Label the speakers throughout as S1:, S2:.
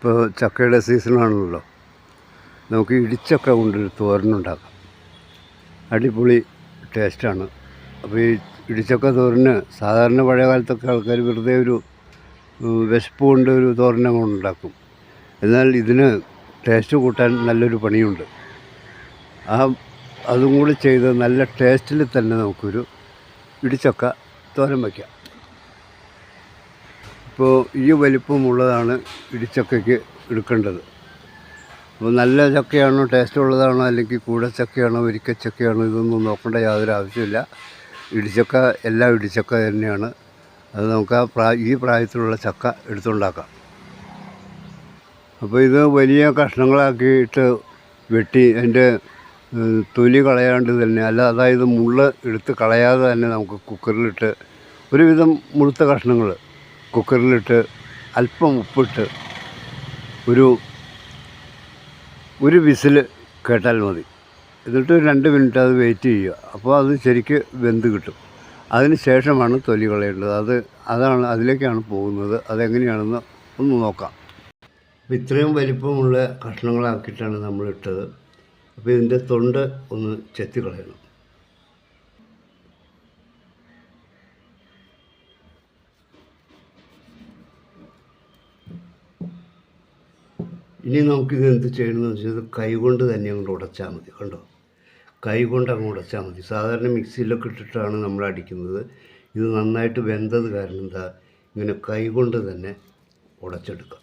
S1: ഇപ്പോൾ ചക്കയുടെ സീസണാണല്ലോ. നമുക്ക് ഇടിച്ചക്ക കൊണ്ടൊരു തോരനുണ്ടാക്കാം അടിപൊളി ടേസ്റ്റാണ്. അപ്പോൾ ഈ ഇടിച്ചക്ക തോരന് സാധാരണ പഴയ കാലത്തൊക്കെ ആൾക്കാർ വെറുതെ ഒരു വിശപ്പ് കൊണ്ട് ഒരു തോരനെ ഉണ്ടാക്കും. എന്നാൽ ഇതിന് ടേസ്റ്റ് കൂട്ടാൻ നല്ലൊരു പണിയുണ്ട്. ആ അതും കൂടി ചെയ്ത് നല്ല ടേസ്റ്റിൽ തന്നെ നമുക്കൊരു ഇടിച്ചക്ക തോരൻ വയ്ക്കാം. ഇപ്പോൾ ഈ വലിപ്പമുള്ളതാണ് ഇടിച്ചക്കയ്ക്ക് എടുക്കേണ്ടത്. അപ്പോൾ നല്ല ചക്കയാണോ ടേസ്റ്റ് ഉള്ളതാണോ അല്ലെങ്കിൽ കൂടെ കൂടച്ചക്കയാണോ ഒരിക്കച്ചക്കയാണോ ഇതൊന്നും നോക്കേണ്ട യാതൊരു ആവശ്യമില്ല ഇടിച്ചക്ക എല്ലാം ഇടിച്ചക്ക തന്നെയാണ്. അത് നമുക്ക് ആ പ്രായ ഈ പ്രായത്തിലുള്ള ചക്ക എടുത്തുണ്ടാക്കാം. അപ്പോൾ ഇത് വലിയ കഷ്ണങ്ങളാക്കിയിട്ട് വെട്ടി അതിന്റെ തൊലി കളയാണ്ട് തന്നെ അല്ല അതായത് മുള്ള് എടുത്ത് കളയാതെ തന്നെ നമുക്ക് കുക്കറിലിട്ട് ഒരുവിധം മുഴുത്ത കഷ്ണങ്ങൾ കുക്കറിലിട്ട് അല്പം ഉപ്പിട്ട് ഒരു ഒരു വിസിൽ കേട്ടാൽ മതി. എന്നിട്ട് രണ്ട് മിനിറ്റ് അത് വെയിറ്റ് ചെയ്യുക. അപ്പോൾ അത് ശരിക്ക് വെന്ത് കിട്ടും. അതിന് ശേഷമാണ് തൊലി കളയേണ്ടത്. അത് അതാണ് അതിലേക്കാണ് പോകുന്നത്. അതെങ്ങനെയാണെന്ന് ഒന്ന് നോക്കാം. അപ്പോൾ ഇത്രയും വലിപ്പമുള്ള കഷ്ണങ്ങളാക്കിയിട്ടാണ് നമ്മളിട്ടത്. അപ്പോൾ ഇതിന്റെ തൊണ്ട് ഒന്ന് ചെത്തി കളയണം. ഇനി നമുക്കിത് എന്ത് ചെയ്യണമെന്ന് വെച്ചാൽ കൈകൊണ്ട് തന്നെ അങ്ങോട്ട് ഉടച്ചാൽ മതി കണ്ടോ? കൈകൊണ്ട് അങ്ങ് ഉടച്ചാൽ മതി. സാധാരണ മിക്സിയിലൊക്കെ ഇട്ടിട്ടാണ് നമ്മൾ അടിക്കുന്നത്. ഇത് നന്നായിട്ട് വെന്തത് കാരണം എന്താ? ഇങ്ങനെ കൈ കൊണ്ട് തന്നെ ഉടച്ചെടുക്കാം.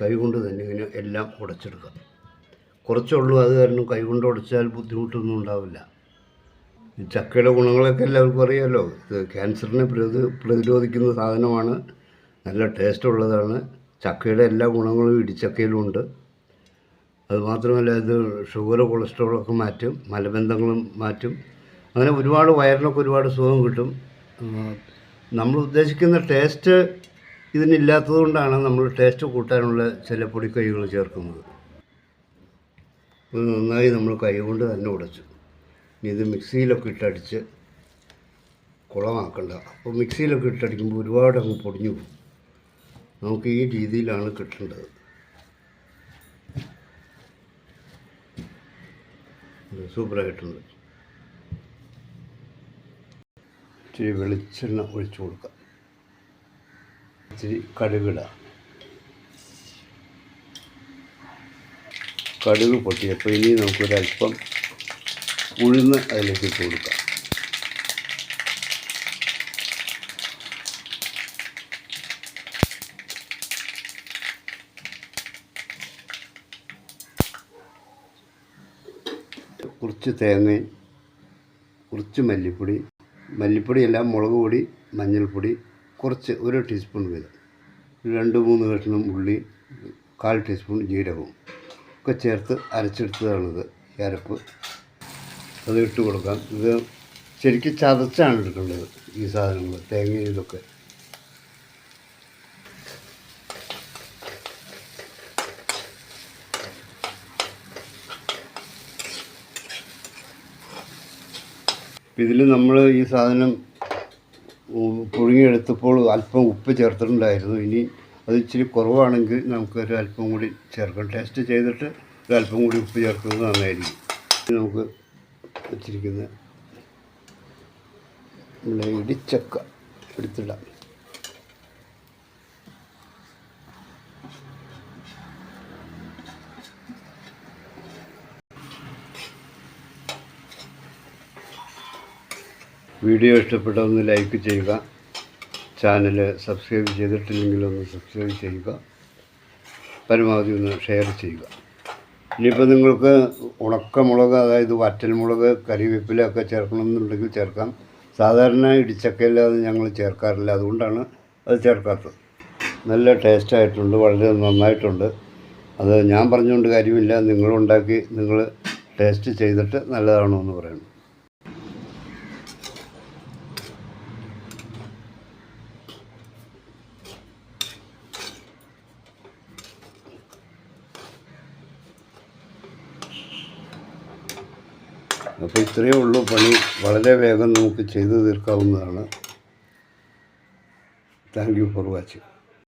S1: കൈകൊണ്ട് തന്നെ ഇങ്ങനെ എല്ലാം ഉടച്ചെടുക്കാം. കുറച്ചുള്ളൂ അത് കാരണം കൈകൊണ്ട് ഉടച്ചാൽ ബുദ്ധിമുട്ടൊന്നും ഉണ്ടാവില്ല. ചക്കയുടെ ഗുണങ്ങളൊക്കെ എല്ലാവർക്കും അറിയാമല്ലോ ഇത് ക്യാൻസറിനെ പ്രതി പ്രതിരോധിക്കുന്ന സാധനമാണ്. നല്ല ടേസ്റ്റ് ഉള്ളതാണ്. ചക്കയുടെ എല്ലാ ഗുണങ്ങളും ഇടിച്ചക്കയിലുണ്ട്. അതുമാത്രമല്ല ഇത് ഷുഗർ കൊളസ്ട്രോളൊക്കെ മാറ്റും മലബന്ധങ്ങളും മാറ്റും. അങ്ങനെ ഒരുപാട് വയറിനൊക്കെ ഒരുപാട് സുഖം കിട്ടും. നമ്മൾ ഉദ്ദേശിക്കുന്ന ടേസ്റ്റ് ഇതിനില്ലാത്തത് കൊണ്ടാണ് നമ്മൾ ടേസ്റ്റ് കൂട്ടാനുള്ള ചില പൊടിക്കൈകൾ ചേർക്കുന്നത്. നന്നായി നമ്മൾ കൈ കൊണ്ട് തന്നെ ഉടച്ചു. ഇത് മിക്സിയിലൊക്കെ ഇട്ടടിച്ച് കുളമാക്കണ്ട. അപ്പോൾ മിക്സിയിലൊക്കെ ഇട്ടടിക്കുമ്പോൾ ഒരുപാട് അങ്ങ് പൊടിഞ്ഞു പോകും. നമുക്ക് ഈ രീതിയിലാണ് കിട്ടേണ്ടത്. സൂപ്പറായിട്ടുണ്ട്. ഇച്ചിരി വെളിച്ചെണ്ണ ഒഴിച്ചു കൊടുക്കാം. ഇച്ചിരി കടുകിടാം. കടുക് പൊട്ടിയപ്പോൾ ഇനി നമുക്കൊരല്പം ഉഴുന്ന് അതിലേക്ക് ഇട്ട് കൊടുക്കാം. കുറച്ച് തേങ്ങയും കുറച്ച് മല്ലിപ്പൊടി മല്ലിപ്പൊടിയല്ല മുളക് പൊടി മഞ്ഞൾപ്പൊടി കുറച്ച് ഒരു ടീസ്പൂൺ വീതം രണ്ട് മൂന്ന് കഷ്ണം ഉള്ളി കാൽ ടീസ്പൂൺ ജീരകവും ഒക്കെ ചേർത്ത് അരച്ചെടുത്തതാണിത് അരപ്പ്. അത് ഇട്ട് കൊടുക്കാം. ഇത് ശരിക്കും ചതച്ചാണ് എടുക്കേണ്ടത് ഈ സാധനങ്ങൾ തേങ്ങ ഇതൊക്കെ. ഇതിൽ നമ്മൾ ഈ സാധനം പുഴുങ്ങിയെടുത്തപ്പോൾ അല്പം ഉപ്പ് ചേർത്തിട്ടുണ്ടായിരുന്നു. ഇനി അത് ഇച്ചിരി കുറവാണെങ്കിൽ നമുക്കൊരു അല്പം കൂടി ചേർക്കാം. ടേസ്റ്റ് ചെയ്തിട്ട് ഒരു അല്പം കൂടി ഉപ്പ് ചേർക്കുന്നത് നന്നായിരിക്കും. നമുക്ക് വെച്ചിരിക്കുന്ന. നമ്മുടെ ഇടിച്ചക്ക എടുത്തിടാം. വീഡിയോ ഇഷ്ടപ്പെട്ട ഒന്ന് ലൈക്ക് ചെയ്യുക. ചാനൽ സബ്സ്ക്രൈബ് ചെയ്തിട്ടില്ലെങ്കിൽ ഒന്ന് സബ്സ്ക്രൈബ് ചെയ്യുക. പരമാവധി ഒന്ന് ഷെയർ ചെയ്യുക. ഇനിയിപ്പോൾ നിങ്ങൾക്ക് ഉണക്കമുളക് അതായത് വറ്റൽമുളക് കറിവേപ്പിലൊക്കെ ചേർക്കണമെന്നുണ്ടെങ്കിൽ ചേർക്കാം. സാധാരണ ഇടിച്ചക്കയില്ലാതെ ഞങ്ങൾ ചേർക്കാറില്ല. അതുകൊണ്ടാണ് അത് ചേർക്കാത്തത്. നല്ല ടേസ്റ്റായിട്ടുണ്ട് വളരെ നന്നായിട്ടുണ്ട്. അത് ഞാൻ പറഞ്ഞുകൊണ്ട് കാര്യമില്ല. നിങ്ങളുണ്ടാക്കി നിങ്ങൾ ടേസ്റ്റ് ചെയ്തിട്ട് നല്ലതാണോ എന്ന് പറയണം. അപ്പോൾ ഇത്രയേ ഉള്ളൂ പണി. വളരെ വേഗം നമുക്ക് ചെയ്തു തീർക്കാവുന്നതാണ്. Thank you for watching